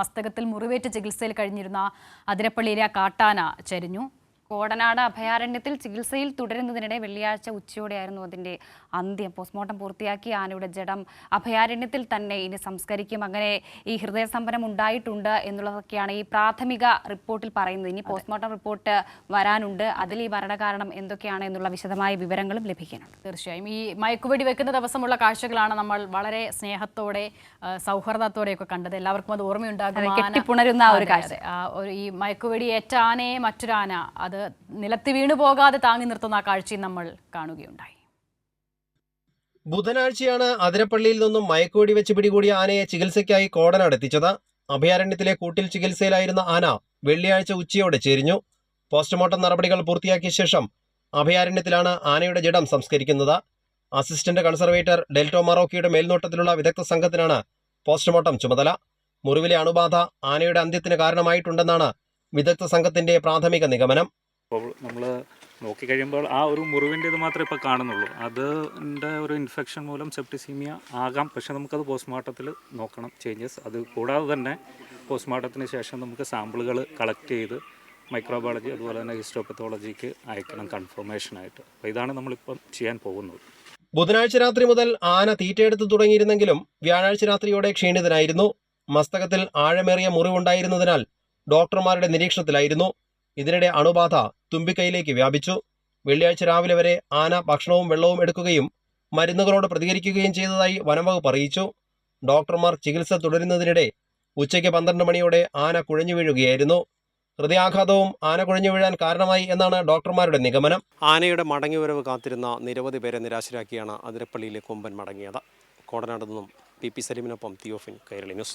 മസ്തകത്തിൽ മുറിവേറ്റ് ചികിത്സയിൽ കഴിഞ്ഞിരുന്ന അതിരപ്പള്ളിയിലെ കാട്ടാന ചരിഞ്ഞു. കോടനാട് അഭയാരണ്യത്തിൽ ചികിത്സയിൽ തുടരുന്നതിനിടെ വെള്ളിയാഴ്ച ഉച്ചയോടെയായിരുന്നു അതിന്റെ അന്ത്യം. പോസ്റ്റ്മോർട്ടം പൂർത്തിയാക്കി ആനയുടെ ജഡം അഭയാരണ്യത്തിൽ തന്നെ ഇനി സംസ്കരിക്കും. അങ്ങനെ ഈ ഹൃദയസ്തംഭനം ഉണ്ടായിട്ടുണ്ട് എന്നുള്ളതൊക്കെയാണ് ഈ പ്രാഥമിക റിപ്പോർട്ടിൽ പറയുന്നത്. ഇനി പോസ്റ്റ്മോർട്ടം റിപ്പോർട്ട് വരാനുണ്ട്. അതിൽ ഈ മരണകാരണം എന്തൊക്കെയാണ് എന്നുള്ള വിശദമായ വിവരങ്ങളും ലഭിക്കാനുണ്ട് തീർച്ചയായും. ഈ മയക്കുവെടി വെക്കുന്ന ദിവസമുള്ള കാഴ്ചകളാണ് നമ്മൾ വളരെ സ്നേഹത്തോടെ സൗഹൃദത്തോടെയൊക്കെ കണ്ടത്. എല്ലാവർക്കും അത് ഓർമ്മയുണ്ടാകും. അതെ, കെട്ടിപ്പുണരുന്ന ഒരു അതെ, കാഴ്ച. അതെ. ഈ മയക്കുവെടി ഏറ്റ ആനയെ മറ്റൊരാന അത് നിലത്ത് വീണു പോകാതെ താങ്ങി നിർത്തുന്ന ആ കാഴ്ചയും നമ്മൾ കാണുകയുണ്ടായി. ബുധനാഴ്ചയാണ് അതിരപ്പള്ളിയിൽ നിന്നും മയക്കുവെടി വെച്ച് പിടികൂടിയ ആനയെ ചികിത്സയ്ക്കായി കോടനാട് എത്തിച്ചത്. അഭയാരണ്യത്തിലെ കൂട്ടിൽ ചികിത്സയിലായിരുന്ന ആന വെള്ളിയാഴ്ച ഉച്ചയോടെ ചേരിഞ്ഞു. പോസ്റ്റ്മോർട്ടം നടപടികൾ പൂർത്തിയാക്കിയ ശേഷം അഭയാരണ്യത്തിലാണ് ആനയുടെ ജഡം സംസ്കരിക്കുന്നത്. അസിസ്റ്റന്റ് കൺസർവേറ്റർ ഡെൽറ്റോ മറോക്കിയുടെ മേൽനോട്ടത്തിലുള്ള വിദഗ്ധ സംഘത്തിനാണ് പോസ്റ്റ്മോർട്ടം ചുമതല. മുറിവിലെ അണുബാധ ആനയുടെ അന്ത്യത്തിന് കാരണമായിട്ടുണ്ടെന്നാണ് വിദഗ്ധ സംഘത്തിന്റെ പ്രാഥമിക നിഗമനം. അപ്പോൾ നമ്മൾ നോക്കിക്കഴിയുമ്പോൾ ആ ഒരു മുറിവിന്റെ ഇത് മാത്രമേ ഇപ്പോൾ കാണുന്നുള്ളൂ. അതിന്റെ ഒരു ഇൻഫെക്ഷൻ മൂലം സെപ്റ്റിസീമിയ ആകാം. പക്ഷെ നമുക്കത് പോസ്റ്റ്മോർട്ടത്തിൽ നോക്കണം ചേഞ്ചസ്. അത് കൂടാതെ തന്നെ പോസ്റ്റ്മോർട്ടത്തിന് ശേഷം നമുക്ക് സാമ്പിളുകൾ കളക്ട് ചെയ്ത് മൈക്രോബയോളജി അതുപോലെ തന്നെ ഹിസ്റ്റോപത്തോളജിക്ക് അയക്കണം കൺഫർമേഷനായിട്ട്. അപ്പോൾ ഇതാണ് നമ്മളിപ്പം ചെയ്യാൻ പോകുന്നത്. ബുധനാഴ്ച രാത്രി മുതൽ ആന തീറ്റയെടുത്ത് തുടങ്ങിയിരുന്നെങ്കിലും വ്യാഴാഴ്ച രാത്രിയോടെ ക്ഷീണിതനായിരുന്നു. മസ്തകത്തിൽ ആഴമേറിയ മുറിവുണ്ടായിരുന്നതിനാൽ ഡോക്ടർമാരുടെ നിരീക്ഷണത്തിലായിരുന്നു. ഇതിനിടെ അണുബാധ തുമ്പിക്കൈയിലേക്ക് വ്യാപിച്ചു. വെള്ളിയാഴ്ച രാവിലെ വരെ ആന ഭക്ഷണവും വെള്ളവും എടുക്കുകയും മരുന്നുകളോട് പ്രതികരിക്കുകയും ചെയ്തതായി വനംവകുപ്പ് അറിയിച്ചു. ഡോക്ടർമാർ ചികിത്സ തുടരുന്നതിനിടെ ഉച്ചയ്ക്ക് പന്ത്രണ്ട് മണിയോടെ ആന കുഴഞ്ഞു വീഴുകയായിരുന്നു. ഹൃദയാഘാതവും ആന കുഴഞ്ഞു വീഴാൻ കാരണമായി എന്നാണ് ഡോക്ടർമാരുടെ നിഗമനം. ആനയുടെ മടങ്ങിവരവ് കാത്തിരുന്ന നിരവധി പേരെ നിരാശരാക്കിയാണ് അതിരപ്പള്ളിയിലെ കൊമ്പൻ മടങ്ങിയത്. കോടനാട് നിന്നും പി പി സലീമിനൊപ്പം തിയോഫിൻ കൈരളി ന്യൂസ്.